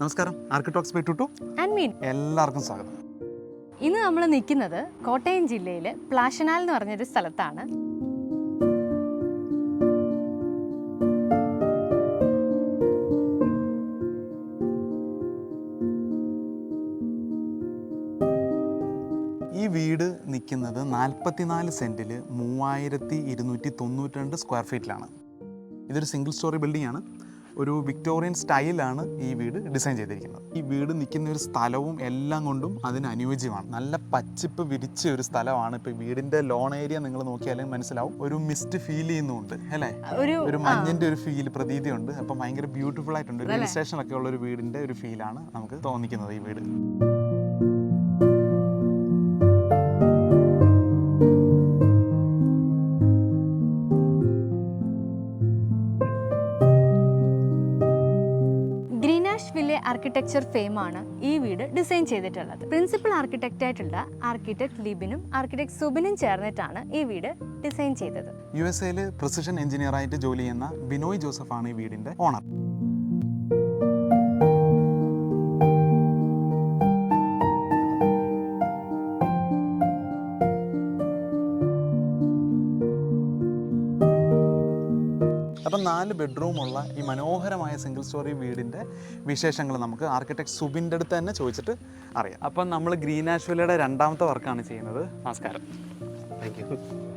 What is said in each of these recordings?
നമസ്കാരം. ആർക്കിടോക്സ് by and മീൻ എല്ലാവർക്കും സ്വാഗതം. ഇന്ന് നമ്മൾ നിൽക്കുന്നത് കോട്ടയം ജില്ലയിലെ പ്ലാഷനാൽ എന്ന് പറഞ്ഞൊരു സ്ഥലത്താണ്. ഈ വീട് നിൽക്കുന്നത് നാൽപ്പത്തിനാല് സെന്റിൽ മൂവായിരത്തി ഇരുന്നൂറ്റി തൊണ്ണൂറ്റി രണ്ട് സ്ക്വയർ ഫീറ്റിലാണ്. ഇതൊരു സിംഗിൾ സ്റ്റോറി ബിൽഡിംഗ് ആണ്. ഒരു വിക്ടോറിയൻ സ്റ്റൈലാണ് ഈ വീട് ഡിസൈൻ ചെയ്തിരിക്കുന്നത്. ഈ വീട് നിൽക്കുന്ന ഒരു സ്ഥലവും എല്ലാം കൊണ്ടും അതിന് അനുയോജ്യമാണ്. നല്ല പച്ചിപ്പ് വിരിച്ച ഒരു സ്ഥലമാണ് ഇപ്പൊ വീടിന്റെ ലോൺ ഏരിയ നിങ്ങൾ നോക്കിയാലും മനസ്സിലാവും. ഒരു മിസ്റ്റ് ഫീൽ ചെയ്യുന്നുണ്ട് അല്ലേ? ഒരു മഞ്ഞിന്റെ ഒരു ഫീൽ പ്രതീതിയുണ്ട്. അപ്പൊ ഭയങ്കര ബ്യൂട്ടിഫുൾ ആയിട്ടുണ്ട്. ഒരു ഹിൽ ഉള്ള ഒരു വീടിന്റെ ഒരു ഫീലാണ് നമുക്ക് തോന്നിക്കുന്നത് ഈ വീട്. ആർക്കിടെക്ചർ ഫെയിമാണ് ഈ വീട് ഡിസൈൻ ചെയ്തിട്ടുള്ളത്. പ്രിൻസിപ്പൽ ആർക്കിടെക്റ്റ് ആയിട്ടുള്ള ആർക്കിടെക്ട് ലിബിനും ആർക്കിടെക്ട് സുബിനും ചേർന്നിട്ടാണ് ഈ വീട് ഡിസൈൻ ചെയ്തത്. യു എസ് എയിൽ പ്രിസിഷൻ എഞ്ചിനീയർ ആയിട്ട് ജോലി ചെയ്യുന്ന ബിനോയ് ജോസഫ് ആണ് ഈ വീടിന്റെ ഓണർ ബെഡ്റൂമുള്ള ഈ മനോഹരമായ സിംഗിൾ സ്റ്റോറി വീടിന്റെ വിശേഷങ്ങൾ നമുക്ക് ആർക്കിടെക്ട് സുബിന്റെ അടുത്ത് തന്നെ ചോദിച്ചിട്ട് അറിയാം. അപ്പം നമ്മൾ ഗ്രീൻ ആഷ്വലയുടെ രണ്ടാമത്തെ വർക്കാണ് ചെയ്യുന്നത്. നമസ്കാരം. താങ്ക് യു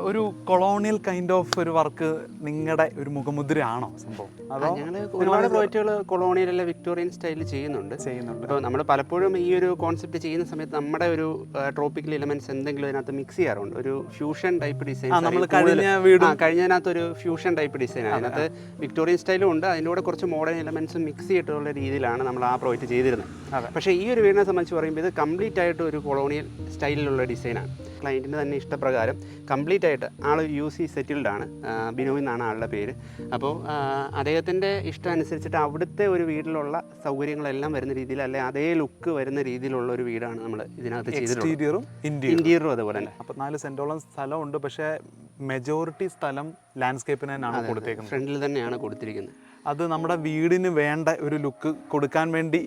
ഒരു കൊളോണിയൽ കൈൻഡ് ഓഫ് ഒരു വർക്ക് നിങ്ങളുടെ ഒരു മുഖമുദ്രയാണോ സംഭവം? അതോ ഞങ്ങൾ ഒരുപാട് പ്രോജക്റ്റുകൾ കൊളോണിയൽ അല്ല വിക്ടോറിയൻ സ്റ്റൈലിൽ ചെയ്യുന്നുണ്ട്. ചെയ്യുന്നുണ്ട്. അപ്പോൾ നമ്മൾ പലപ്പോഴും ഈ ഒരു കോൺസെപ്റ്റ് ചെയ്യുന്ന സമയത്ത് നമ്മുടെ ഒരു ട്രോപ്പിക്കൽ എലമെന്റ്സ് എന്തെങ്കിലും അതിനകത്ത് മിക്സ് ചെയ്യാറുണ്ട്. ഒരു ഫ്യൂഷൻ ടൈപ്പ് ഡിസൈൻ ആ, നമ്മൾ കഴിഞ്ഞ വീടും- കഴിഞ്ഞതിനകത്ത് ഒരു ഫ്യൂഷൻ ടൈപ്പ് ഡിസൈൻ ആണ്. അതിനകത്ത് വിക്ടോറിയൻ സ്റ്റൈലും ഉണ്ട്. അതിന്റെ കൂടെ കുറച്ച് മോഡേൺ എലമെന്റ്സും മിക്സ് ചെയ്തിട്ടുള്ള രീതിയിലാണ് നമ്മൾ ആ പ്രോജക്റ്റ് ചെയ്തിരുന്നത്. പക്ഷേ ഈ ഒരു വീടിനെ സംബന്ധിച്ച് പറയുമ്പോൾ ഇത് കംപ്ലീറ്റ് ആയിട്ട് ഒരു കൊളോണിയൽ സ്റ്റൈലിലുള്ള ഡിസൈനാണ് ക്ലയന്റിന്റെ തന്നെ ഇഷ്ടപ്രകാരം കംപ്ലീറ്റ് ആയിട്ട് ആൾ യു സി സെറ്റിൽഡ് ആണ്. ബിനോയ് എന്നാണ് ആളുടെ പേര്. അപ്പോൾ അദ്ദേഹത്തിന്റെ ഇഷ്ടം അനുസരിച്ചിട്ട് അവിടുത്തെ ഒരു വീട്ടിലുള്ള സൗകര്യങ്ങളെല്ലാം വരുന്ന രീതിയിൽ അല്ലെ അതേ ലുക്ക് വരുന്ന രീതിയിലുള്ള ഒരു വീടാണ് നമ്മൾ ഇതിനകത്ത് ചെയ്തിട്ടുള്ളത്. എക്സ്റ്റീരിയറും ഇന്റീരിയറും അതുപോലെ തന്നെ. അപ്പം നാല് സെന്റോളം സ്ഥലമുണ്ട്. പക്ഷേ മെജോറിറ്റി സ്ഥലം ലാൻഡ്സ്കേപ്പിന് തന്നെയാണ് കൊടുത്തേക്കുന്നത്. ഫ്രണ്ടിൽ തന്നെയാണ് കൊടുത്തിരിക്കുന്നത്. അത് നമ്മുടെ വീടിന് വേണ്ട ഒരു ലുക്ക് കൊടുക്കാൻ വേണ്ടി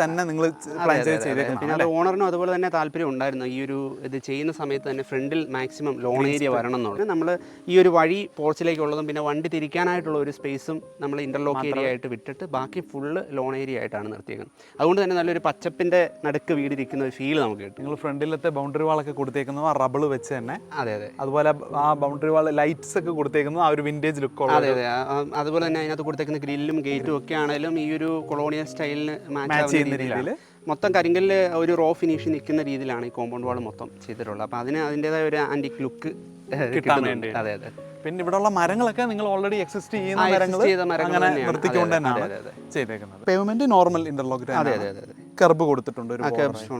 തന്നെ നിങ്ങൾ പ്ലാൻ ചെയ്ത് പിന്നെ അത് ഓണറിനും അതുപോലെ തന്നെ താല്പര്യം ഉണ്ടായിരുന്നു. ഈ ഒരു ഇത് ചെയ്യുന്ന സമയത്ത് തന്നെ ഫ്രണ്ടിൽ മാക്സിമം ലോൺ ഏരിയ വരണം എന്നുള്ളത്. നമ്മൾ ഈ ഒരു വഴി പോർച്ചിലേക്കുള്ളതും പിന്നെ വണ്ടി തിരിക്കാനായിട്ടുള്ള ഒരു സ്പേസും നമ്മൾ ഇന്റർലോക്ക് ഏരിയ ആയിട്ട് വിട്ടിട്ട് ബാക്കി ഫുള്ള് ലോൺ ഏരിയ ആയിട്ടാണ് നിർത്തിയേക്കുന്നത്. അതുകൊണ്ട് തന്നെ നല്ലൊരു പച്ചപ്പിന്റെ നടുക്ക് വീടിരിക്കുന്ന ഒരു ഫീൽ നമുക്ക് കിട്ടും. നിങ്ങൾ ഫ്രണ്ടിലത്തെ ബൗണ്ടറി വാളൊക്കെ കൊടുത്തേക്കുന്നത് ആ റബിൾ വെച്ച് തന്നെ. അതെ അതെ. അതുപോലെ ആ ബൗണ്ടറി വാൾ ലൈറ്റ്സ് ഒക്കെ കൊടുത്തേക്കുന്നത് ആ ഒരു വിന്റേജ് ലുക്ക് ഉള്ള അതെ അതെ. ആ, ആ, അതുപോലെ തന്നെ അതിനകത്ത് കൊടുത്തേക്കുന്ന ഗ്രില്ലും ഗേറ്റും ഒക്കെ ആണെങ്കിലും ഈ ഒരു കൊളോണിയൽ സ്റ്റൈലിന് മാച്ച് രീതിയിലാണ് മൊത്തം കരിങ്കല്ല് ഒരു റോ ഫിനിഷ് നിൽക്കുന്ന രീതിയിലാണ് ഈ കോമ്പൗണ്ട് വാൾ മൊത്തം ചെയ്തിട്ടുള്ളത്. അപ്പോൾ അതിന് അതിന്റെതായ ഒരു ആന്റിക് ലുക്ക് കിട്ടാൻ വേണ്ടി. അതെ അതെ. പിന്നെ ഇവിടെയുള്ള മരങ്ങളൊക്കെ നിങ്ങൾ ഓൾറെഡി എക്സിസ്റ്റ് ചെയ്യുന്ന മരങ്ങൾ അങ്ങനെ. നിർത്തിക്കൊണ്ട് തന്നെയാണ് ചെയ്തേക്കുന്നത്. പേയ്മെന്റ് നോർമൽ ഇന്റർലോക്ക് കർബ് കൊടുത്തിട്ടുണ്ട്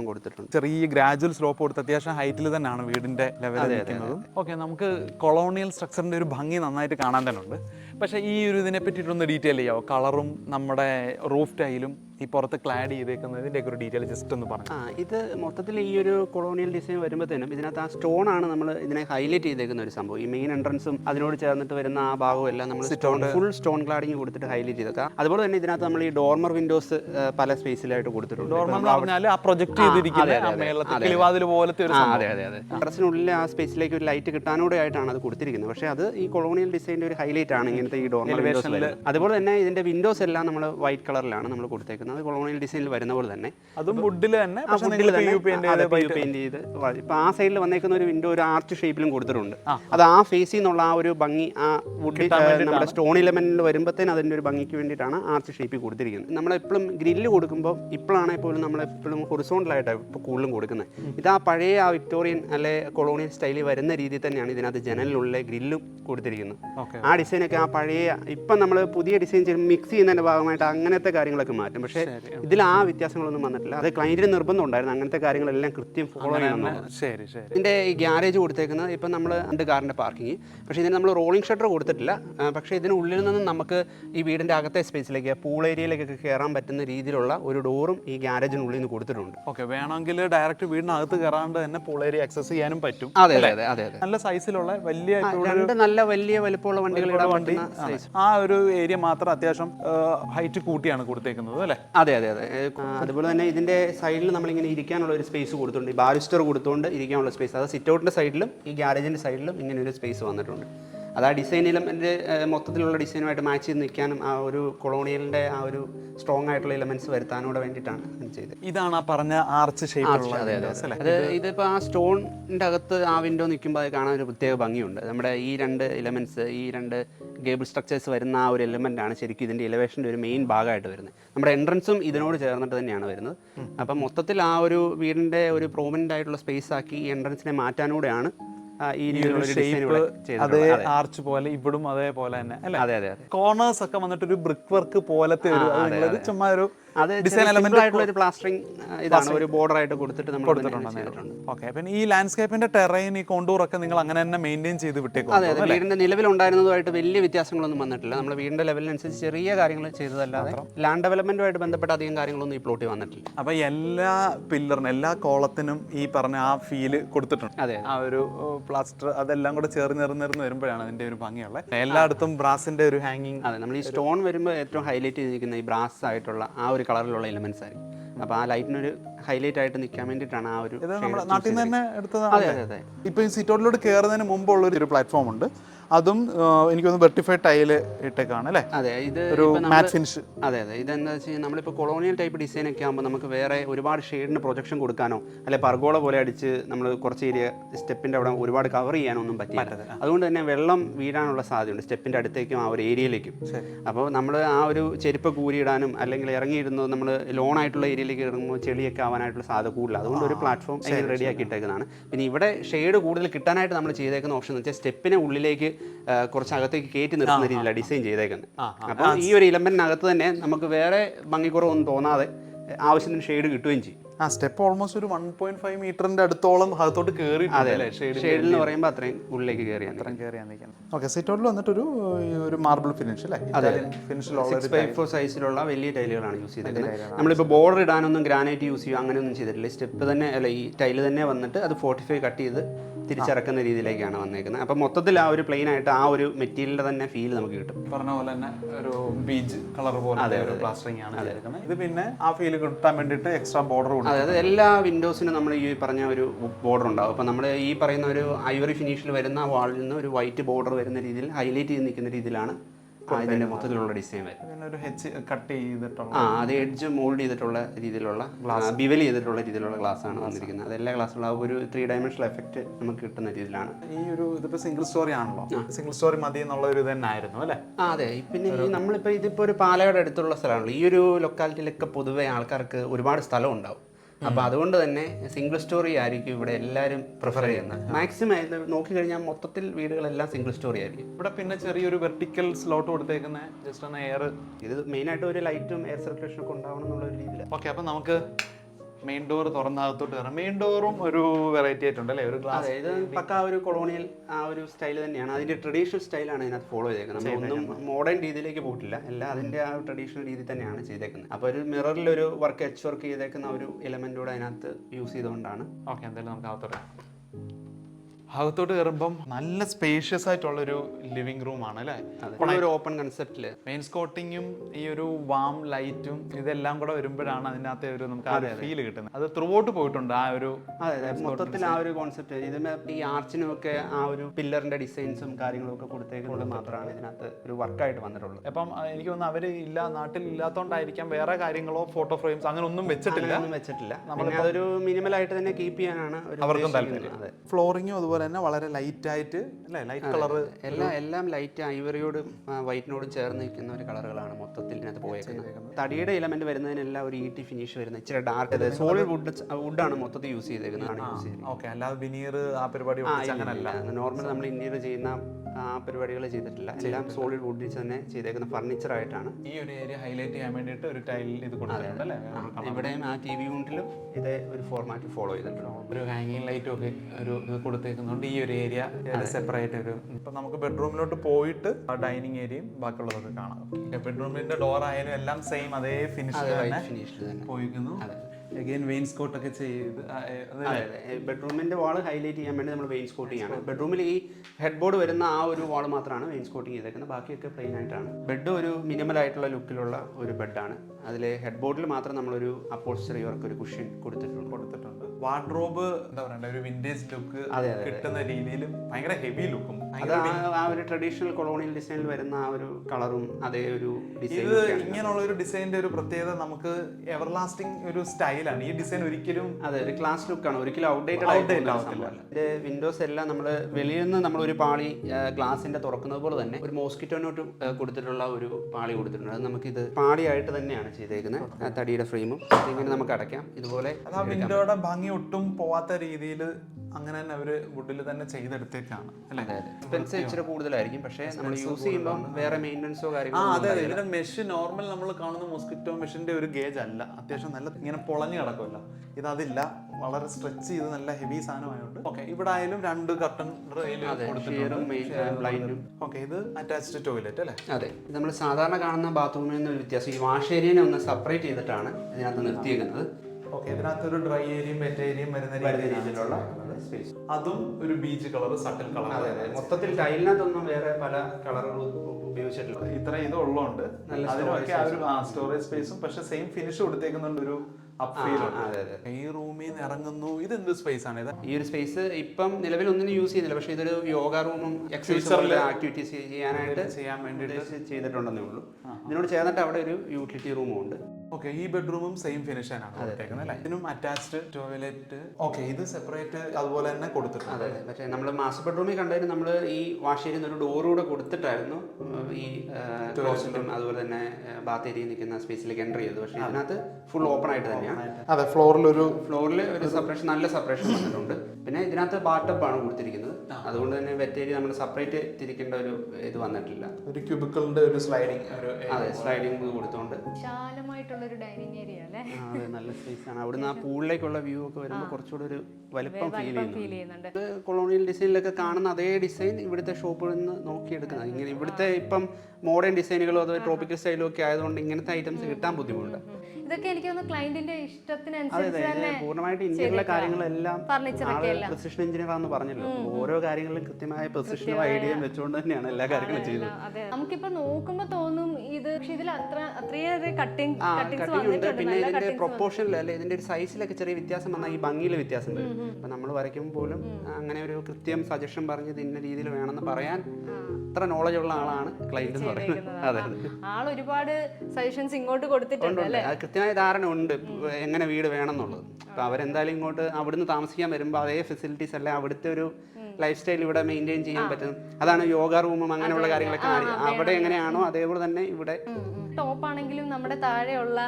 കൊടുത്തിട്ടുണ്ട്. ചെറിയ ഗ്രാജുവൽ സ്ലോപ്പ് കൊടുത്ത് അത്യാവശ്യം ഹൈറ്റിൽ തന്നെയാണ് വീടിന്റെ ലെവൽ നിൽക്കുന്നതും. ഓക്കെ നമുക്ക് കൊളോണിയൽ സ്ട്രക്ചറിന്റെ ഒരു ഭംഗി നന്നായിട്ട് കാണാൻ തന്നെ ഉണ്ട്. പക്ഷേ ഈ ഒരു ഇതിനെ പറ്റിയിട്ടൊന്ന് ഡീറ്റെയിൽ ചെയ്യാമോ കളറും നമ്മുടെ റൂഫ് ടൈലും ഈ പുറത്ത് ക്ലാഡ് ചെയ്തേക്കുന്നതിന്റെ ഒക്കെ ഒരു ഡീറ്റെയിൽ ജസ്റ്റ് ഒന്ന് പറഞ്ഞു. ആ ഇത് മൊത്തത്തിൽ ഈ ഒരു കൊളോണിയൽ ഡിസൈൻ വരുമ്പോഴത്തേനും ഇതിനകത്ത് ആ സ്റ്റോൺ ആണ് നമ്മൾ ഇതിനെ ഹൈലൈറ്റ് ചെയ്തേക്കുന്ന ഒരു സംഭവം. ഈ മെയിൻ എൻട്രൻസും അതിനോട് ചേർന്നിട്ട് വരുന്ന ആ ഭാഗവും എല്ലാം നമ്മൾ സ്റ്റോൺ ഫുൾ സ്റ്റോൺ ക്ലാഡിങ് കൊടുത്തിട്ട് ഹൈലൈറ്റ് ചെയ്തേക്കാം. അതുപോലെ തന്നെ ഇതിനകത്ത് നമ്മൾ ഈ ഡോർമർ വിൻഡോസ് പല സ്പേസിലായിട്ട് കൊടുത്തിട്ടുണ്ട്. പറഞ്ഞാൽ ആ പ്രൊജക്ട് ചെയ്തിരിക്കുന്ന പോലത്തെ ഒരു അതെ അതെ അതെ. ടെറസിനുള്ളിൽ ആ സ്പേസിലേക്ക് ഒരു ലൈറ്റ് കിട്ടാനൂടെ ആയിട്ടാണ് അത് കൊടുത്തിരിക്കുന്നത്. പക്ഷേ അത് ഈ കൊളോണിയൽ ഡിസൈന്റെ ഒരു ഹൈലൈറ്റ് ആണ് ഇങ്ങനത്തെ ഈ ഡോർമർ വിൻഡോസ് അതുപോലെ തന്നെ ഇതിന്റെ വിൻഡോസ് എല്ലാം നമ്മൾ വൈറ്റ് കളറിലാണ് നമ്മൾ കൊടുത്തേക്കുന്നത്. കൊളോണിയൽ ഡിസൈനിൽ വരുന്ന പോലെ തന്നെ. അതും വുഡിൽ തന്നെ? വുഡിൽ തന്നെ. പെയിന്റ് ചെയ്ത് ഇപ്പൊ ആ സൈഡിൽ വന്നേക്കുന്ന ഒരു വിൻഡോ ഒരു ആർച്ച് ഷേപ്പിലും കൊടുത്തിട്ടുണ്ട്. അത് ആ ഫേസിൽ നിന്നുള്ള ആ ഒരു ഭംഗി ആ വുഡ് നമ്മുടെ സ്റ്റോൺ ഇലമെന്റിൽ വരുമ്പോഴത്തേന് അതിന്റെ ഒരു ഭംഗിക്ക് വേണ്ടിയിട്ടാണ് ആർച്ച് ഷേപ്പിൽ കൊടുത്തിരിക്കുന്നത്. നമ്മളെപ്പോഴും ഗ്രില്ല് കൊടുക്കുമ്പോൾ ഇപ്പോഴാണെങ്കിൽ പോലും നമ്മളെപ്പോഴും ഹൊറിസോണ്ടലായിട്ടാണ് ഇപ്പോൾ കൂടുതലും കൊടുക്കുന്നത്. ഇത് ആ പഴയ ആ വിക്ടോറിയൻ അല്ലെ കൊളോണിയൽ സ്റ്റൈലിൽ വരുന്ന രീതിയിൽ തന്നെയാണ് ഇതിനകത്ത് ജനലിലുള്ള ഗ്രില്ലും കൊടുത്തിരിക്കുന്നത്. ആ ഡിസൈനൊക്കെ ആ പഴയ ഇപ്പം നമ്മൾ പുതിയ ഡിസൈൻ ചെയ്യുമ്പോൾ മിക്സ് ചെയ്യുന്നതിന്റെ ഭാഗമായിട്ട് അങ്ങനത്തെ കാര്യങ്ങളൊക്കെ മാറ്റും. പക്ഷേ പക്ഷേ ഇതിൽ ആ വ്യത്യാസങ്ങളൊന്നും വന്നിട്ടില്ല. അത് ക്ലൈന്റിന് നിർബന്ധം ഉണ്ടായിരുന്നു. അങ്ങനത്തെ കാര്യങ്ങളെല്ലാം കൃത്യം ഫോളോ ചെയ്യണം. ശരി ശരി. ഇതിന്റെ ഈ ഗ്യാരേജ് കൊടുത്തേക്കുന്നത് ഇപ്പം നമ്മൾ രണ്ട് കാറിന്റെ പാർക്കിംഗ് പക്ഷേ ഇതിന് നമ്മൾ റോളിംഗ് ഷട്ടർ കൊടുത്തിട്ടില്ല. പക്ഷേ ഇതിന് ഉള്ളിൽ നിന്ന് നമുക്ക് ഈ വീടിന്റെ അകത്തെ സ്പേസിലേക്ക് പൂൾ ഏരിയയിലേക്കൊക്കെ കയറാൻ പറ്റുന്ന രീതിയിലുള്ള ഒരു ഡോറും ഈ ഗ്യാരേജിനുള്ളിൽ നിന്ന് കൊടുത്തിട്ടുണ്ട്. ഓക്കെ വേണമെങ്കിൽ ഡയറക്റ്റ് വീടിനകത്ത് കയറാണ്ട് തന്നെ പൂൾ ഏരിയ ആക്സസ് ചെയ്യാനും പറ്റും. അതെ അതെ അതെ അതെ നല്ല സൈസിലുള്ള വലിയ രണ്ട് നല്ല വലിയ വലിപ്പമുള്ള വണ്ടികളുടെ വണ്ടി. ആ ഒരു ഏരിയ മാത്രം അത്യാവശ്യം ഹൈറ്റ് കൂട്ടിയാണ് കൊടുത്തേക്കുന്നത് അല്ലേ? അതെ അതെ അതെ. അതുപോലെ തന്നെ ഇതിന്റെ സൈഡിൽ നമ്മളിങ്ങനെ ഇരിക്കാനുള്ള ഒരു സ്പേസ് കൊടുത്തിട്ടുണ്ട്. ഈ ബാരിസ്റ്റർ കൊടുത്തുകൊണ്ട് ഇരിക്കാനുള്ള സ്പേസ് അത് സിറ്റ് ഔട്ടിന്റെ സൈഡിലും ഈ ഗ്യാരേജിന്റെ സൈഡിലും ഇങ്ങനെ ഒരു സ്പേസ് വന്നിട്ടുണ്ട്. അത് ആ ഡിസൈനിലും എന്റെ മൊത്തത്തിലുള്ള ഡിസൈനുമായിട്ട് മാച്ച് ചെയ്ത് നിൽക്കാനും ആ ഒരു കൊളോണിയലിന്റെ ആ ഒരു സ്ട്രോങ് ആയിട്ടുള്ള എലമെന്റ്സ് കൂടെ വേണ്ടിയിട്ടാണ് ചെയ്തത്. ഇതാണ് ആ പറഞ്ഞ ആർച്ച് ഷേപ്പ്. അത് ഇതിപ്പോൾ ആ സ്റ്റോണിന്റെ അകത്ത് ആ വിൻഡോ നിൽക്കുമ്പോൾ അത് കാണാൻ ഒരു പ്രത്യേക ഭംഗിയുണ്ട്. നമ്മുടെ ഈ രണ്ട് എലമെന്റ്സ് ഈ രണ്ട് ഗേബിൾ സ്ട്രക്ചേഴ്സ് വരുന്ന ആ ഒരു എലമെന്റ് ആണ് ശരിക്കും ഇതിന്റെ ഇലവേഷന്റെ ഒരു മെയിൻ ഭാഗമായിട്ട് വരുന്നത്. നമ്മുടെ എൻട്രൻസും ഇതിനോട് ചേർന്നിട്ട് തന്നെയാണ് വരുന്നത്. അപ്പം മൊത്തത്തിൽ ആ ഒരു വീടിന്റെ ഒരു പ്രോമിനന്റ് ആയിട്ടുള്ള സ്പേസ് ആക്കി ഈ എൻട്രൻസിനെ മാറ്റാനൂടെയാണ് ഈ അതേ ആർച്ച് പോലെ ഇവിടും അതേപോലെ തന്നെ അല്ലേ? അതെ അതെ അതെ. കോർണേഴ്സ് ഒക്കെ വന്നിട്ട് ഒരു ബ്രിക്ക് വർക്ക് പോലത്തെ ഒരു ചുമ്മാ ഒരു അത് ഡിസൈൻ എലമെന്റ് ആയിട്ടുള്ള ഒരു പ്ലാസ്റ്ററിങ് ഇതാണ്. ഒരു ബോർഡർ ആയിട്ട് കൊടുത്തിട്ട് നമ്മൾ ഓക്കെ പിന്നെ ഈ ലാൻഡ്സ്കേപ്പിന്റെ ടെറൈൻ ഈ കോണ്ടൂർ ഒക്കെ നിങ്ങൾ അങ്ങനെ തന്നെ മെയിന്റെയിൻ ചെയ്ത് വിട്ടേക്കും അതെ അതെ. വീടിന്റെ നിലവിലുണ്ടായിരുന്നതുമായിട്ട് വലിയ വ്യത്യാസങ്ങളൊന്നും വന്നിട്ടില്ല. നമ്മുടെ വീടിന്റെ ലെവലിനനുസരിച്ച് ചെറിയ കാര്യങ്ങൾ ചെയ്തതല്ലാതെ ലാൻഡ് ഡെവലപ്മെന്റുമായിട്ട് ബന്ധപ്പെട്ട അധികം കാര്യങ്ങളൊന്നും ഈ പ്ലോട്ടിൽ വന്നിട്ടില്ല. അപ്പൊ എല്ലാ പില്ലറിനും എല്ലാ കോളത്തിനും ഈ പറഞ്ഞ ആ ഫീൽ കൊടുത്തിട്ടുണ്ട്. അതെ. ആ ഒരു പ്ലാസ്റ്റർ അതെല്ലാം കൂടെ ചേർന്ന് ചേർന്ന് ചേർന്ന് വരുമ്പോഴാണ് അതിന്റെ ഒരു ഭംഗിയുള്ളത്. എല്ലായിടത്തും ബ്രാസിന്റെ ഒരു ഹാങ്ങിങ് അതെ നമ്മൾ ഈ സ്റ്റോൺ വരുമ്പോൾ ഏറ്റവും ഹൈലൈറ്റ് ചെയ്തിരിക്കുന്ന ഈ ബ്രാസ് ആയിട്ടുള്ള ആ ഒരു കളറിലുള്ള എലിമെന്റ്സ് ആയിരിക്കും. അപ്പോൾ ആ ലൈറ്റിനൊരു ഹൈലൈറ്റ് ആയിട്ട് നിൽക്കാൻ വേണ്ടിയിട്ടാണ് ആ ഒരു ഇത് നമ്മുടെ നാട്ടിൽ നിന്ന് തന്നെ. അതെ എടുത്തതാണ് അതെ ഇപ്പൊ ഈ സിറ്റോട്ടിലോട്ട് കയറുന്നതിന് മുമ്പുള്ള ഒരു പ്ലാറ്റ്ഫോം ഉണ്ട് അതും എനിക്ക് ഒന്ന് വെർട്ടിഫൈഡ് ടൈൽ ഇട്ടേക്കാണ് അല്ലേ? അതെ ഇത് ഒരു ഇപ്പൊ നമ്മൾ മാറ്റ് ഫിനിഷ് അതെ അതെ. ഇതെന്താ വെച്ച് കഴിഞ്ഞാൽ നമ്മളിപ്പോൾ കൊളോണിയൽ ടൈപ്പ് ഡിസൈൻ ഒക്കെ ആകുമ്പോൾ നമുക്ക് വേറെ ഒരുപാട് ഷെയ്ഡിന് പ്രൊജക്ഷൻ കൊടുക്കാനോ അല്ലെ പർഗോള പോലെ അടിച്ച് നമ്മൾ കുറച്ച് ഏരിയ സ്റ്റെപ്പിന്റെ അവിടെ ഒരുപാട് കവർ ചെയ്യാനോ ഒന്നും പറ്റില്ല അതുകൊണ്ട് തന്നെ വെള്ളം വീഴാനുള്ള സാധ്യതയുണ്ട് സ്റ്റെപ്പിന്റെ അടുത്തേക്കും ആ ഒരു ഏരിയയിലേക്കും അപ്പോൾ നമ്മൾ ആ ഒരു ചെരുപ്പ് കൂരിയിടാനും അല്ലെങ്കിൽ ഇറങ്ങിയിരുന്നത് നമ്മൾ ലോൺ ആയിട്ടുള്ള ഏരിയയിലേക്ക് ഇറങ്ങുമ്പോൾ ചെളിയൊക്കെ ആവാനായിട്ടുള്ള സാധ്യത കൂടുതൽ അതുകൊണ്ട് ഒരു പ്ലാറ്റ്ഫോം റെഡി ആക്കി ഇട്ടേക്കുന്നതാണ് പിന്നെ ഇവിടെ ഷെയ്ഡ് കൂടുതൽ കിട്ടാനായിട്ട് നമ്മൾ ചെയ്തേക്കുന്ന ഓപ്ഷൻ എന്ന് വെച്ചാൽ സ്റ്റെപ്പിനെ ഉള്ളിലേക്ക് കുറച്ച് അകത്തേക്ക് കയറ്റി നിർത്തുന്ന രീതിയിലാണ് ഡിസൈൻ ചെയ്തേക്കുന്നത്. അപ്പോൾ ഈ ഒരു ഇലമെന്റിനകത്ത് തന്നെ നമുക്ക് വേറെ ഭംഗിക്കുറവൊന്നും തോന്നാതെ ആവശ്യത്തിന് ഷെയ്ഡ് കിട്ടുകയും ചെയ്യും. ആ സ്റ്റെപ്പ് ഓൾമോസ്റ്റ് ഒരു വൺ പോയിന്റ് ഫൈവ് മീറ്ററിന്റെ അടുത്തോളം ഭാഗത്തോട്ട് കയറി ഷെയ്ഡിൽ എന്ന് പറയുമ്പോൾ അത്രയും ഉള്ളിലേക്ക് കയറി അത്രയും കയറിയാണ് നിൽക്കുന്നത്. ഓക്കെ സിറ്റോട്ടിൽ വന്നിട്ട് ഒരു ഒരു മാർബിൾ ഫിനിഷ് അല്ലേ? അതെ ഫിനിഷ് ബൈ ഫോർ സൈസിലുള്ള വലിയ ടൈലുകളാണ് യൂസ് ചെയ്തിരിക്കുന്നത് നമ്മളിപ്പോൾ ബോർഡർ ഇടാനൊന്നും ഗ്രാനൈറ്റ് യൂസ് ചെയ്യുക അങ്ങനെയൊന്നും ചെയ്തിട്ടില്ല. സ്റ്റെപ്പ് തന്നെ അല്ല ഈ ടൈൽ തന്നെ വന്നിട്ട് അത് ഫോർട്ടി ഫൈവ് കട്ട് ചെയ്ത് തിരിച്ചിറക്കുന്ന രീതിയിലേക്കാണ് വന്നേക്കുന്നത്. അപ്പം മൊത്തത്തിൽ ആ ഒരു പ്ലെയിൻ ആയിട്ട് ആ ഒരു മെറ്റീരിയലിന്റെ തന്നെ ഫീൽ നമുക്ക് കിട്ടും. പറഞ്ഞ പോലെ തന്നെ ഒരു ബീച്ച് കളർ പോലെ ഒരു പ്ലാസ്റ്ററിംഗ് ആണ് ഇത് പിന്നെ ആ ഫീൽ കിട്ടാൻ വേണ്ടിയിട്ട് എക്സ്ട്രാ ബോർഡർ കൊടുക്കും. അതായത് എല്ലാ വിൻഡോസിനും നമ്മൾ ഈ പറഞ്ഞ ഒരു ബോർഡർ ഉണ്ടാവും. അപ്പം നമ്മൾ ഈ പറയുന്ന ഒരു ഐവറി ഫിനിഷിൽ വരുന്ന വാളിൽ നിന്ന് ഒരു വൈറ്റ് ബോർഡർ വരുന്ന രീതിയിൽ ഹൈലൈറ്റ് ചെയ്ത് നിൽക്കുന്ന രീതിയിലാണ് ഇതിന്റെ മൊത്തത്തിലുള്ള ഡിസൈൻ വരും ഹെച്ച് കട്ട് ചെയ്തിട്ടുള്ള ആ അത് എഡ്ജ് മോൾഡ് ചെയ്തിട്ടുള്ള രീതിയിലുള്ള ഗ്ലാസ് ബിവൽ ചെയ്തിട്ടുള്ള രീതിയിലുള്ള ഗ്ലാസ് ആണ് വന്നിരിക്കുന്നത്. അത് എല്ലാ ഗ്ലാസ്സുള്ള ഒരു ത്രീ ഡയമെൻഷണൽ എഫക്റ്റ് നമുക്ക് കിട്ടുന്ന രീതിയിലാണ്. ഈ ഒരു ഇതിപ്പോ സിംഗിൾ സ്റ്റോറി ആണല്ലോ. സിംഗിൾ സ്റ്റോറി മതി എന്നുള്ള ഒരു തന്നെ ആയിരുന്നു അല്ലേ? ആ അതെ. പിന്നെ ഈ നമ്മളിപ്പോൾ ഇതിപ്പോൾ ഒരു പാലയുടെ അടുത്തുള്ള സ്ഥലമാണല്ലോ. ഈ ഒരു ലൊക്കാലിറ്റിയിലൊക്കെ പൊതുവെ ആൾക്കാർക്ക് ഒരുപാട് സ്ഥലം ഉണ്ടാവും. അപ്പോൾ അതുകൊണ്ട് തന്നെ സിംഗിൾ സ്റ്റോറി ആയിരിക്കും ഇവിടെ എല്ലാവരും പ്രിഫർ ചെയ്യുന്നത്. മാക്സിമം ഇത് നോക്കിക്കഴിഞ്ഞാൽ മൊത്തത്തിൽ വീടുകളെല്ലാം സിംഗിൾ സ്റ്റോറി ആയിരിക്കും. ഇവിടെ പിന്നെ ചെറിയൊരു വെർട്ടിക്കൽ സ്ലോട്ട് കൊടുത്തേക്കുന്ന ജസ്റ്റ് ഒന്ന് എയർ ഇത് മെയിനായിട്ട് ഒരു ലൈറ്റും എയർ സർക്കുലേഷനും ഒക്കെ ഉണ്ടാവണം എന്നുള്ള ഒരു രീതിയിൽ ഓക്കെ അപ്പൊ നമുക്ക് മെയിൻ ഡോർ തുറന്നകത്തോട്ട് കയറാം മെയിൻ ഡോറും ഒരു വെറൈറ്റി ആയിട്ടുണ്ട് അല്ലേ? ഒരു ഗ്ലാസ് അതെ ഇത് പക്ക ആ ഒരു കൊളോണിയൽ ആ ഒരു സ്റ്റൈൽ തന്നെയാണ്. അതിന്റെ ട്രഡീഷണൽ സ്റ്റൈലാണ് അതിനകത്ത് ഫോളോ ചെയ്തേക്കുന്നത്. നമ്മളൊന്നും മോഡേൺ രീതിയിലേക്ക് പോയിട്ടില്ല. എല്ലാം അതിന്റെ ആ ട്രഡീഷണൽ രീതി തന്നെയാണ് ചെയ്തേക്കുന്നത്. അപ്പോൾ ഒരു മിററിൽ ഒരു വർക്ക് എച്ച് വർക്ക് ചെയ്തേക്കുന്ന ഒരു എലമെന്റ് കൂടെ അതിനകത്ത് യൂസ് ചെയ്തുകൊണ്ടാണ്. ഓക്കെ എന്തായാലും നമുക്ക് അകത്തോട്ട് അകത്തോട്ട് കയറുമ്പം നല്ല സ്പേഷ്യസ് ആയിട്ടുള്ള ഒരു ലിവിംഗ് റൂം ആണ് അല്ലേ? ഒരു ഓപ്പൺ കൺസെപ്റ്റിൽ മെയിൻ സ്കോട്ടിങ്ങും ഈ ഒരു വാം ലൈറ്റും ഇതെല്ലാം കൂടെ വരുമ്പോഴാണ് അതിനകത്തെ ഒരു നമുക്ക് ആ ഫീൽ കിട്ടുന്നത്. അത് ത്രൂ ഔട്ട് പോയിട്ടുണ്ട് ആ ഒരു മൊത്തത്തിൽ ആ ഒരു കോൺസെപ്റ്റ് ഇതിന് ഈ ആർച്ചിനും ഒക്കെ ആ ഒരു പില്ലറിന്റെ ഡിസൈൻസും കാര്യങ്ങളും ഒക്കെ കൊടുത്തേക്കുന്നത് മാത്രമാണ് ഇതിനകത്ത് ഒരു വർക്കായിട്ട് വന്നിട്ടുള്ളത്. അപ്പം എനിക്ക് തോന്നുന്നു അവർ ഇല്ല നാട്ടിൽ ഇല്ലാത്തോണ്ടായിരിക്കാം വേറെ കാര്യങ്ങളോ ഫോട്ടോ ഫ്രെയിംസ് അങ്ങനെ ഒന്നും വെച്ചിട്ടില്ല. ഒന്നും വെച്ചിട്ടില്ല. നമ്മൾ അതൊരു മിനിമൽ ആയിട്ട് തന്നെ കീപ്പ് ചെയ്യാനാണ് അവർക്കും താല്പര്യം. ഫ്ലോറിങ്ങും അതുപോലെ തന്നെ വളരെ ലൈറ്റ് ആയിട്ട് അല്ലേ? ലൈറ്റ് കളർ എല്ലാം എല്ലാം ലൈറ്റ് ഐവറിയോടും വൈറ്റിനോടും ചേർന്ന് നിൽക്കുന്ന ഒരു കളറുകളാണ് മൊത്തത്തിൽ ഇതിനകത്ത് പോയേക്കുന്നത്. തടിയുടെ ഇലമെന്റ് വരുന്നതിനെല്ലാം ഒരു ഈട്ടി ഫിനിഷ് വരുന്ന ഇച്ചിരി ഡാർക്ക് സോളിഡ് വുഡ് വുഡാണ് മൊത്തത്തിൽ യൂസ് ചെയ്തേക്കുന്നത്. യൂസ് ചെയ്തത് ഓക്കെ അല്ലാതെ വിനീർ ആ പരിപാടി അങ്ങനല്ല. നോർമൽ നമ്മൾ ഇന്ത്യയിൽ ചെയ്യുന്ന പരിപാടികൾ ചെയ്തിട്ടില്ല. എല്ലാം സോളിഡ് വുഡിൽ തന്നെ ചെയ്തേക്കുന്ന ഫർണിച്ചർ ആയിട്ടാണ്. ഈ ഒരു ഏരിയ ഹൈലൈറ്റ് ചെയ്യാൻ വേണ്ടിയിട്ട് ഒരു ടൈൽ ഇത് കൊടുത്തിട്ടുണ്ട് അല്ലേ? ഇവിടെയും ആ ടി വി യൂണിറ്റിലും ഇതേ ഒരു ഫോർമാറ്റ് ഫോളോ ചെയ്തിട്ടുണ്ട്. ഒരു ഹാങ്ങിങ് ലൈറ്റും ഒക്കെ ഒരു ഇത് കൊടുത്തേക്കുന്നുണ്ട് ഈ ഒരു ഏരിയ സെപ്പറേറ്റ് ഒരു ഇപ്പൊ നമുക്ക് ബെഡ്റൂമിലോട്ട് പോയിട്ട് ആ ഡൈനിങ് ഏരിയയും ബാക്കിയുള്ളതൊക്കെ കാണാം. ബെഡ്റൂമിന്റെ ഡോർ ആയാലും എല്ലാം സെയിം അതേ ഫിനിഷ് തന്നെ പോയിരിക്കുന്നു അഗൈൻ ചെയ്ത് ബെഡ്റൂമിന്റെ വാൾ ഹൈലൈറ്റ് ചെയ്യാൻ വേണ്ടി നമ്മൾ വെയിൻസ് കോട്ടിംഗ് ആണ്. ബെഡ്റൂമിൽ ഈ ഹെഡ് ബോർഡ് വരുന്ന ആ ഒരു വാൾ മാത്രമാണ് വെയിൻസ് കോട്ടിംഗ് ചെയ്തേക്കുന്നത്. ബാക്കിയൊക്കെ പ്ലെയിൻ ആയിട്ടാണ്. ബെഡ് ഒരു മിനിമൽ ആയിട്ടുള്ള ലുക്കിലുള്ള ഒരു ബെഡാണ് അതിൽ ഹെഡ് ബോർഡിൽ മാത്രം നമ്മളൊരു അപ്പോസ്റ്ററി വർക്ക് ഒരു കുഷ്യൻ കൊടുത്തിട്ടുണ്ട്. കൊടുത്തിട്ടുണ്ട്. വാർഡ്രോബ് എന്താ പറയണ്ട ഒരു വിന്റേജ് ലുക്ക് കിട്ടുന്ന രീതിയിൽ ഭയങ്കര ഹെവി ലുക്കും അത് ആ- ഒരു ട്രഡീഷണൽ കൊളോണിയൽ ഡിസൈനിൽ വരുന്ന ആ ഒരു കളറും അതേ ഒരു ഡിസൈൻ ഇത് ഇങ്ങനെയുള്ള ഒരു ഡിസൈനിന്റെ ഒരു പ്രത്യേകത നമുക്ക് എവർ ലാസ്റ്റിംഗ് ഒരു സ്റ്റൈലാണ് ഈ ഡിസൈൻ ഒരിക്കലും അതെ ഒരു ക്ലാസ് ലുക്കാണ് ഒരിക്കലും ഔട്ട്ഡേറ്റഡ് ആയിട്ടില്ല ഇത് വിൻഡോസ് എല്ലാം നമ്മൾ വെളിയിൽ നിന്ന് നമ്മൾ ഒരു പാളി ഗ്ലാസിന്റെ തുറക്കുന്നത് പോലെ തന്നെ ഒരു മോസ്കിറ്റോനോട്ട് കൊടുത്തിട്ടുള്ള ഒരു പാളി കൊടുത്തിട്ടുണ്ട്. അത് നമുക്ക് നമുക്കിത് പാളിയായിട്ട് തന്നെയാണ് ചെയ്തേക്കുന്നത് തടിയുടെ ഫ്രെയിമും ഇങ്ങനെ നമുക്ക് അടയ്ക്കാം. ഇതുപോലെ വിൻഡോയുടെ ഭംഗി ഒട്ടും പോവാത്ത രീതിയിൽ അങ്ങനെ തന്നെ അവർ വുഡിൽ തന്നെ ചെയ്തെടുത്തേക്കാണ്. അല്ലേ? എക്സ്പെൻസ് ഇച്ചിരി കൂടുതലായിരിക്കും. പക്ഷേ നമ്മൾ യൂസ് ചെയ്യുമ്പോൾ വേറെ മെയിന്റനൻസോ കാര്യങ്ങളോ അതെ അതെ. ഇതിന്റെ മെഷ് നോർമൽ നമ്മൾ കാണുന്ന മോസ്കിറ്റോ മെഷിന്റെ ഒരു ഗേജ് അല്ല. അത്യാവശ്യം നല്ല ഇങ്ങനെ പൊളഞ്ഞു കിടക്കുമല്ലോ ഇത് അതില്ല. വളരെ സ്ട്രെച്ച് ചെയ്ത് നല്ല ഹെവി സാധനമായോണ്ട്. ഓക്കെ ഇവിടെ ആയാലും രണ്ട് ബ്ലൈൻഡും ഓക്കെ ഇത് അറ്റാച്ച്ഡ് ടോയ്ലറ്റ് അല്ലേ? അതെ നമ്മൾ സാധാരണ കാണുന്ന ബാത്റൂമിൽ നിന്ന് ഒരു വ്യത്യാസം. ഈ വാഷ് ഏരിയനെ ഒന്ന് സെപ്പറേറ്റ് ചെയ്തിട്ടാണ് ഇതിനകത്ത് നിർത്തിയിരിക്കുന്നത് ഓക്കെ ഇതിനകത്ത് ഒരു ഡ്രൈ ഏരിയയും വെറ്റ് ഏരിയയും വരുന്ന രീതിയിലുള്ള സ്പേസ് അതും ഒരു ബീച്ച് കളർ സട്ടിൽ കളർ അതെ അതെ. മൊത്തത്തിൽ ടൈലിനകത്തൊന്നും വേറെ പല കളറുകളും ഉപയോഗിച്ചിട്ടില്ല. ഇത്ര ഇത് ഉള്ളതുകൊണ്ട് അതിനൊക്കെ ആ ഒരു സ്റ്റോറേജ് സ്പേസും പക്ഷെ സെയിം ഫിനിഷ് കൊടുത്തേക്കുന്നുണ്ട് ഒരു ഈ റൂമിൽ നിന്ന് ഇറങ്ങുന്നു. ഇത് എന്ത് സ്പേസ് ആണ് ഈ ഒരു സ്പേസ് ഇപ്പം നിലവിൽ ഒന്നിനും യൂസ് ചെയ്യുന്നില്ല. പക്ഷേ ഇതൊരു യോഗ റൂമും ആക്ടിവിറ്റീസ് ചെയ്യാനായിട്ട് ചെയ്യാൻ വേണ്ടി ചെയ്തിട്ടുണ്ടെന്നേ ഉള്ളൂ. ഇതിനോട് ചേർന്നിട്ട് അവിടെ ഒരു യൂട്ടിലിറ്റി റൂമും ഉണ്ട്. ഓക്കെ ഈ ബെഡ്റൂമും സെയിം ഫിനിഷ് ആണ് അല്ലേ? ഇതിനും അറ്റാച്ച്ഡ് ടോയ്ലറ്റ് ഓക്കെ ഇത് സെപ്പറേറ്റ് അതുപോലെ തന്നെ കൊടുത്തിട്ടുണ്ട്. അതെ പക്ഷേ നമ്മൾ മാസ്റ്റർ ബെഡ്റൂമിൽ കണ്ടതിന് നമ്മൾ ഈ വാഷ് ഏരിയ ഒരു ഡോർ കൂടെ കൊടുത്തിട്ടായിരുന്നു ഈ ടോയ്ലറ്റും അതുപോലെ തന്നെ ബാത്ത് ഏരിയ നിൽക്കുന്ന സ്പേസിലേക്ക് എന്റർ ചെയ്തത്. പക്ഷേ അതിനകത്ത് ഫുൾ ഓപ്പൺ ആയിട്ട് തന്നെയാണ് അതെ ഫ്ലോറിൽ ഒരു ഫ്ലോറിൽ ഒരു സെപ്പറേഷൻ നല്ല സെപ്പറേഷൻ വന്നിട്ടുണ്ട്. പിന്നെ ഇതിനകത്ത് ബാട്ടപ്പാണ് കൊടുത്തിരിക്കുന്നത്. അതുകൊണ്ട് തന്നെ വെറ്റേരി നമ്മൾ സെപ്പറേറ്റ് തിരിക്കേണ്ട ഒരു ഇത് വന്നിട്ടില്ല. ഒരു ക്യൂബിക്കളിന്റെ ഒരു സ്ലൈഡിങ് ഒരു അതെ സ്ലൈഡിങ് കൊടുത്തോണ്ട്. വിശാലമായിട്ടുള്ള ഒരു ഡൈനിങ് ഏരിയ അല്ലേ? ആ, അതെ നല്ല സ്പേസ് ആണ്. അവിടുന്ന് ആ പൂളിലേക്കുള്ള വ്യൂ ഒക്കെ വരുമ്പോൾ കുറച്ചുകൂടെ ഒരു വലിപ്പം ഫീൽ ചെയ്യുന്നുണ്ട്. ഇത് കൊളോണിയൽ ഡിസൈനിലൊക്കെ കാണുന്ന അതേ ഡിസൈൻ ഇവിടുത്തെ ഷോപ്പിൽ നിന്ന് നോക്കിയെടുക്കുന്നത്. ഇങ്ങനെ ഇവിടുത്തെ ഇപ്പം മോഡേൺ ഡിസൈനുകളും അതോ ട്രോപ്പിക്കൽ സ്റ്റൈലും ഒക്കെ ആയതുകൊണ്ട് ഇങ്ങനത്തെ ഐറ്റംസ് കിട്ടാൻ ബുദ്ധിമുട്ടുണ്ട്. ഇതൊക്കെ എനിക്ക് തോന്നുന്നു ക്ലയന്റിന്റെ ഇഷ്ടത്തിനനുസരിച്ച് തന്നെ പൂർണമായിട്ട് ഇന്ത്യയിലെ കാര്യങ്ങളെല്ലാം പ്രിസിഷൻ എഞ്ചിനീയർ ആണെന്ന് പറഞ്ഞല്ലോ. ഓരോ കാര്യങ്ങളിലും കൃത്യമായ പ്രിസിഷനും ഐഡിയയും വെച്ചുകൊണ്ട് തന്നെയാണ് എല്ലാ കാര്യങ്ങളും ചെയ്തത് നമുക്കിപ്പോ നോക്കുമ്പോ തോന്നും ഇത് പക്ഷെ ഇതിൽ അത്ര അത്രയേറെ കട്ടിങ് പിന്നെ ഇതിന്റെ പ്രൊപ്പോർഷനിൽ അല്ലെ ഇതിന്റെ ഒരു സൈസിലൊക്കെ ചെറിയ വ്യത്യാസം വന്നാൽ ഈ ഭംഗിയിൽ വ്യത്യാസം വരും അപ്പൊ നമ്മൾ വരയ്ക്കുമ്പോൾ പോലും അങ്ങനെ ഒരു കൃത്യം സജഷൻ പറഞ്ഞ് ഇന്ന രീതിയിൽ വേണമെന്ന് പറയാൻ അത്ര നോളജ് ഉള്ള ആളാണ് ക്ലൈന്റ് എന്ന് പറയുന്നത്. അതെ ആൾ ഒരുപാട് സജഷൻസ് ഇങ്ങോട്ട് കൊടുത്തിട്ടുണ്ട് ഉണ്ട്. കൃത്യമായ ധാരണ ഉണ്ട് എങ്ങനെ വീട് വേണം എന്നുള്ളത് അപ്പൊ അവരെന്തായാലും ഇങ്ങോട്ട് അവിടുന്ന് താമസിക്കാൻ വരുമ്പോൾ അതേ ഫെസിലിറ്റീസ് അല്ലെ അവിടുത്തെ ഒരു ലൈഫ് സ്റ്റൈൽ ഇവിടെ മെയിന്റെയിൻ ചെയ്യാൻ പറ്റും അതാണ് യോഗ റൂമും അങ്ങനെയുള്ള കാര്യങ്ങളൊക്കെ അവിടെ എങ്ങനെയാണോ അതേപോലെ തന്നെ ഇവിടെ ടോപ്പ് ആണെങ്കിലും നമ്മുടെ താഴെയുള്ള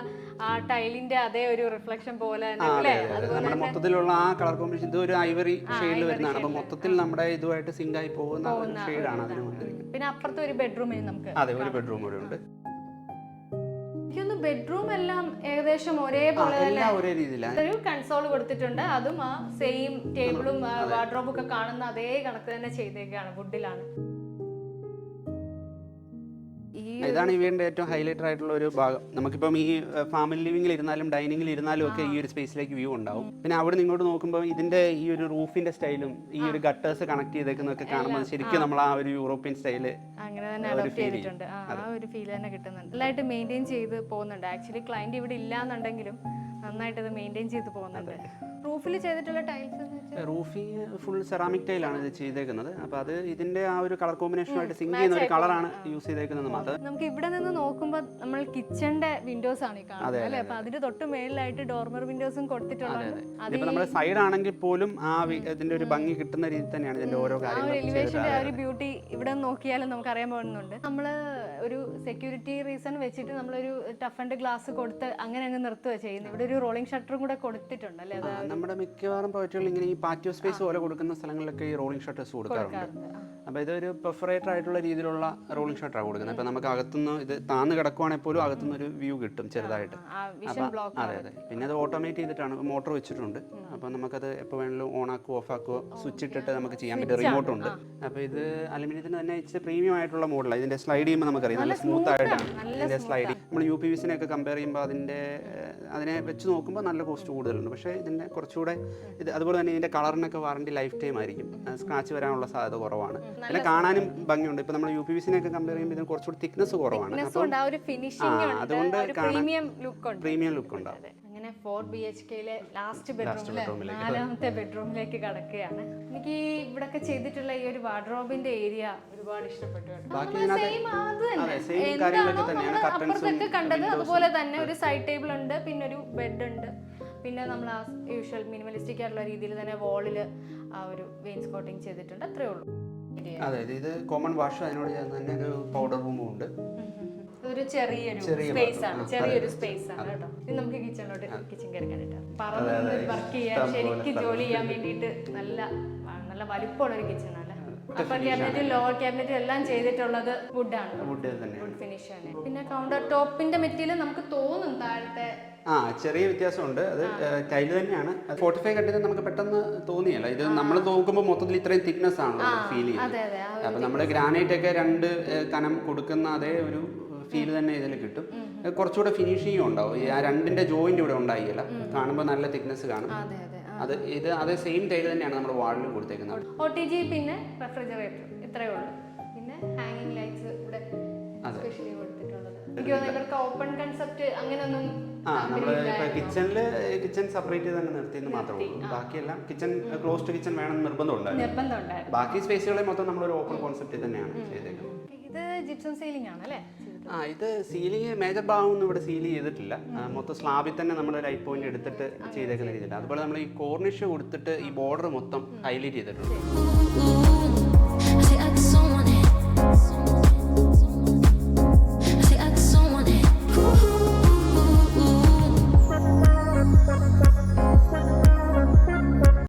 ആ ടൈലിന്റെ അതേ ഒരു റിഫ്ലക്ഷൻ പോലെ. നമ്മുടെ മൊത്തത്തിലുള്ള ആ കളർ കോമ്പിനേഷൻ ഇത് ഒരു ഐവറി ഷെയ്ഡിൽ വരുന്നതാണ്. അപ്പൊ മൊത്തത്തിൽ നമ്മുടെ ഇതുമായിട്ട് സിങ്ക് ആയി പോകുന്ന ഷെയ്ഡാണ് അതിന് പിന്നെ അപ്പുറത്തെ ഒരു ബെഡ്റൂമിൽ നമുക്ക് അതെ ഒരു ബെഡ്റൂം കൂടെ ഉണ്ട്. എനിക്കൊന്ന് ബെഡ്റൂം എല്ലാം ഏകദേശം ഒരേപോലെ എല്ലാം ഒരേ രീതിയിലാണ് ഒരു കൺസോൾ കൊടുത്തിട്ടുണ്ട്. അതും ആ സെയിം ടേബിളും വാർഡ്രോബും ഒക്കെ കാണുന്ന അതേ കണക്ക് തന്നെ ചെയ്തേക്കാണ് വുഡിലാണ് ഇതാണ് ഈ വീടിന്റെ ഏറ്റവും ഹൈലൈറ്റർ ആയിട്ടുള്ള ഒരു ഭാഗം. നമുക്കിപ്പം ഈ ഫാമിലി ലിവിംഗിൽ ഇരുന്നാലും ഡൈനിങ്ങിൽ ഇരുന്നാലും ഒക്കെ ഈ ഒരു സ്പേസിലേക്ക് വ്യൂ ഉണ്ടാവും. പിന്നെ അവിടെ നിങ്ങോട്ട് നോക്കുമ്പോൾ ഇതിന്റെ ഈ ഒരു റൂഫിന്റെ സ്റ്റൈലും ഈ ഒരു ഗട്ടേഴ്സ് കണക്ട് ചെയ്തേക്കുന്നൊക്കെ കാണുമ്പോൾ ശരിക്കും നമ്മൾ ആ ഒരു യൂറോപ്യൻ സ്റ്റൈൽ അങ്ങനെ തന്നെ അഡോപ്റ്റ് ചെയ്തിട്ടുണ്ട്. ആ ഒരു ഫീൽ തന്നെ കിട്ടുന്നുണ്ട്. നല്ലതായിട്ട് മെയിന്റെയിൻ ചെയ്ത് പോകുന്നുണ്ട്. ആക്ച്വലി ക്ലയന്റ് ഇവിടെ ഇല്ലാന്നുണ്ടെങ്കിലും നന്നായിട്ട് ഇത് മെയിന്റെയിൻ ചെയ്ത് പോകുന്നുണ്ട്. റൂഫിൽ ചെയ്തിട്ടുള്ള tiles roofing full ceramic tile ആണ് ഇത് ചെയ്തേക്കുന്നത്. അപ്പൊ അത് ഇതിന്റെ ആ ഒരു കളർ കോമ്പിനേഷനുമായിട്ട് സിങ്ക് ചെയ്യുന്ന ഒരു കളറാണ് യൂസ് ചെയ്തേക്കുന്നത് മാത്രം നമുക്ക് ഇവിടെ നിന്ന് നോക്കുമ്പോൾ നമ്മൾ കിച്ചന്റെ വിൻഡോസ് ആണ് ഈ കാണുന്നത് അല്ലേ? അപ്പൊ അതിന്റെ തൊട്ട് മേളിലായിട്ട് ഡോർമർ വിൻഡോസും കൊടുത്തിട്ടുള്ളത് ഇപ്പൊ നമ്മുടെ സൈഡ് ആണെങ്കിൽ പോലും ആ ഇതിന്റെ ഒരു ഭംഗി കിട്ടുന്ന രീതി തന്നെയാണ് ഇതിന്റെ ഓരോ കാര്യങ്ങളും ഒരു ബ്യൂട്ടി ഇവിടെ നോക്കിയാൽ നോക്കിയാലും നമുക്ക് അറിയാൻ പോകുന്നുണ്ട് നമ്മൾ ഒരു സെക്യൂരിറ്റി റീസൺ വെച്ചിട്ട് നമ്മളൊരു ടഫ് ആൻഡ് ഗ്ലാസ് കൊടുത്ത് അങ്ങനെ അങ്ങ് നിർത്തുക ചെയ്യുന്നത്. ഇവിടെ ഒരു റോളിംഗ് ഷട്ടറും കൂടെ കൊടുത്തിട്ടുണ്ട് അല്ലേ? നമ്മുടെ മിക്കവാറും പ്രോജക്റ്റുകളിൽ ഇങ്ങനെ ഈ പാറ്റിയോ സ്പേസ് പോലെ കൊടുക്കുന്ന സ്ഥലങ്ങളിലൊക്കെ ഈ റോളിംഗ് ഷട്ടേഴ്സ് കൊടുക്കാറുണ്ട്. അപ്പോൾ ഇതൊരു പെർഫറേറ്റർ ആയിട്ടുള്ള രീതിയിലുള്ള റോളിംഗ് ഷട്ടറാണ് കൊടുക്കുന്നത്. അപ്പോൾ നമുക്ക് അകത്തുനിന്ന് ഇത് താന്ന് കിടക്കുവാണെങ്കിൽ പോലും അകത്തുനിന്ന് ഒരു വ്യൂ കിട്ടും ചെറുതായിട്ട്. അപ്പോൾ അതെ അതെ. പിന്നെ അത് ഓട്ടോമേറ്റ് ചെയ്തിട്ടാണ് മോട്ടോർ വെച്ചിട്ടുണ്ട്. അപ്പോൾ നമുക്കത് എപ്പോൾ വേണമെങ്കിലും ഓൺ ആക്കുവോ ഓഫ് ആക്കുവോ സ്വിച്ച് ഇട്ടിട്ട് നമുക്ക് ചെയ്യാൻ പറ്റും റിമോട്ട് ഉണ്ട്. അപ്പോൾ ഇത് അലുമിനിയത്തിന് തന്നെ ഇച്ചിരി പ്രീമിയം ആയിട്ടുള്ള മോഡലാണ് ഇതിന്റെ സ്ലൈഡ് ചെയ്യുമ്പോൾ നമുക്കറിയാം. നല്ല സ്മൂത്ത് ആയിട്ടാണ് ഇതിന്റെ സ്ലൈഡ് നമ്മൾ യു പി വിസിനെയൊക്കെ കമ്പയർ ചെയ്യുമ്പോൾ അതിന്റെ അതിനെ വെച്ച് നോക്കുമ്പോൾ നല്ല കോസ്റ്റ് കൂടുതലുണ്ട്. പക്ഷേ ഇതിന്റെ കുറച്ചുകൂടെ ഇത് അതുപോലെ തന്നെ ഇതിന്റെ കളറിനൊക്കെ വാറണ്ടി ലൈഫ് ടൈം ആയിരിക്കും. സ്ക്രാച്ച് വരാനുള്ള സാധ്യത കുറവാണ്. പിന്നെ കാണാനും ഭംഗിയുണ്ട്. ഇപ്പൊ നമ്മൾ യു പി വിസിനെയൊക്കെ കമ്പയർ ചെയ്യുമ്പോൾ ഇതിന് കുറച്ചുകൂടി തിക്നെസ് കുറവാണ്. അതുകൊണ്ട് പ്രീമിയം ലുക്ക് ഉണ്ടാവും. അങ്ങനെ ഫോർ ബി എച്ച് കെയിലെ ലാസ്റ്റ് ബെഡ്റൂമിലെ നാലാമത്തെ ബെഡ്റൂമിലേക്ക് കടക്കുകയാണ്. എനിക്ക് ഇവിടൊക്കെ ചെയ്തിട്ടുള്ള ഈ ഒരു വാർഡ്രോബിന്റെ ഏരിയ ഒരുപാട് ഇഷ്ടപ്പെട്ടു അപ്പുറത്തൊക്കെ കണ്ടത് അതുപോലെ തന്നെ ഒരു സൈഡ് ടേബിൾ ഉണ്ട് പിന്നെ ഒരു ബെഡ് ഉണ്ട്. പിന്നെ നമ്മൾ ആ യൂഷ്വൽ മിനിമലിസ്റ്റിക് ആയിട്ടുള്ള രീതിയിൽ തന്നെ വാളിൽ ആ ഒരു വെയിൻസ് കോട്ടിങ് ചെയ്തിട്ടുണ്ട്. അത്രേ ഉള്ളൂ. അതെ ഇത് കോമൺ വാഷ് അതിനോട് ചേർന്ന് തന്നെ ഒരു പൗഡർ റൂമും ഉണ്ട്. ഒരു ചെറിയൊരു സ്പേസ് ആണ്. ചെറിയൊരു സ്പേസ് ആണ് കേട്ടോ. ഇത് നമുക്ക് കിച്ചണിലോട്ട് കിച്ചൺ കയറിക്കാനായിട്ട് പറന്ന് വർക്ക് ചെയ്യാൻ ശരിക്കും ജോലി ചെയ്യാൻ വേണ്ടിയിട്ട് നല്ല നല്ല വലിപ്പമുള്ള ഒരു കിച്ചൺ ആണ്. അപ്പർ ക്യാബിനറ്റും ലോവർ ക്യാബിനറ്റും എല്ലാം ചെയ്തിട്ടുള്ളത് വുഡാണ് വുഡ് തന്നെയാണ് വുഡ് ഫിനിഷ് ആണ്. പിന്നെ കൗണ്ടർ ടോപ്പിന്റെ മെറ്റീരിയൽ നമുക്ക് തോന്നും താഴത്തെ ആ ചെറിയ വ്യത്യാസമുണ്ട്. അത് ടൈൽ തന്നെയാണ്. ഫോർട്ടി ഫൈവ് കണ്ടിട്ട് നമുക്ക് പെട്ടെന്ന് തോന്നിയല്ല. ഇത് നമ്മൾ നോക്കുമ്പോൾ മൊത്തത്തിൽ ഇത്രയും തിക്നെസ് ആണല്ലോ ഫീൽ ചെയ്യുന്നത്. അപ്പൊ നമ്മൾ ഗ്രാനൈറ്റ് ഒക്കെ രണ്ട് കനം കൊടുക്കുന്ന അതേ ഒരു ഫീൽ തന്നെ ഇതിൽ കിട്ടും. കുറച്ചുകൂടെ ഫിനിഷിങ്ങും ഉണ്ടാവും. ആ രണ്ടിന്റെ ജോയിന്റ് ഇവിടെ ഉണ്ടായില്ല. കാണുമ്പോൾ നല്ല തിക്നെസ് കാണും. അതെ ഇത് അത് സെയിം ടൈൽ തന്നെയാണ് നമ്മൾ വാളിലും കൊടുത്തേക്കുന്നത്. ഒ ടി ജി പിന്നെ റെഫ്രിജറേറ്റർ. ഇത്രയേ ഉള്ളൂ. പിന്നെ ഹാങ്ങിങ് ലൈറ്റ്സ് ഇവിടെ സ്പെഷ്യലി കൊടുത്തിട്ടുള്ളത്. എനിക്ക് തോന്നുന്നു ഇവർക്ക് ഓപ്പൺ കൺസെപ്റ്റ് അങ്ങനെയൊന്നും ആ നമ്മൾ ഇപ്പൊ കിച്ചണിൽ കിച്ചൺ സെപ്പറേറ്റ് ചെയ്ത് തന്നെ നിർത്തിയെന്ന് മാത്രമേ ഉള്ളൂ. ബാക്കിയെല്ലാം കിച്ചൺ ക്ലോസ്ഡ് ടു കിച്ചൺ വേണം നിർബന്ധമുണ്ട് നിർബന്ധം ബാക്കി സ്പേസുകളെ മൊത്തം നമ്മളൊരു ഓപ്പൺ കോൺസെപ്റ്റിൽ തന്നെയാണ് ചെയ്തേക്കുന്നത്. ഇത് ജിപ്സം സീലിംഗ് ആണ് അല്ലേ? ആ ഇത് സീലിംഗ് മേജർ ഭാഗമൊന്നും ഇവിടെ സീൽ ചെയ്തിട്ടില്ല. മൊത്തം സ്ലാബിൽ തന്നെ നമ്മൾ ലൈറ്റ് പോയിന്റ് എടുത്തിട്ട് ചെയ്തേക്കുന്ന രീതിയിൽ അതുപോലെ നമ്മൾ ഈ കോർണിഷ് കൊടുത്തിട്ട് ഈ ബോർഡർ മൊത്തം ഹൈലൈറ്റ് ചെയ്തിട്ടുണ്ട്.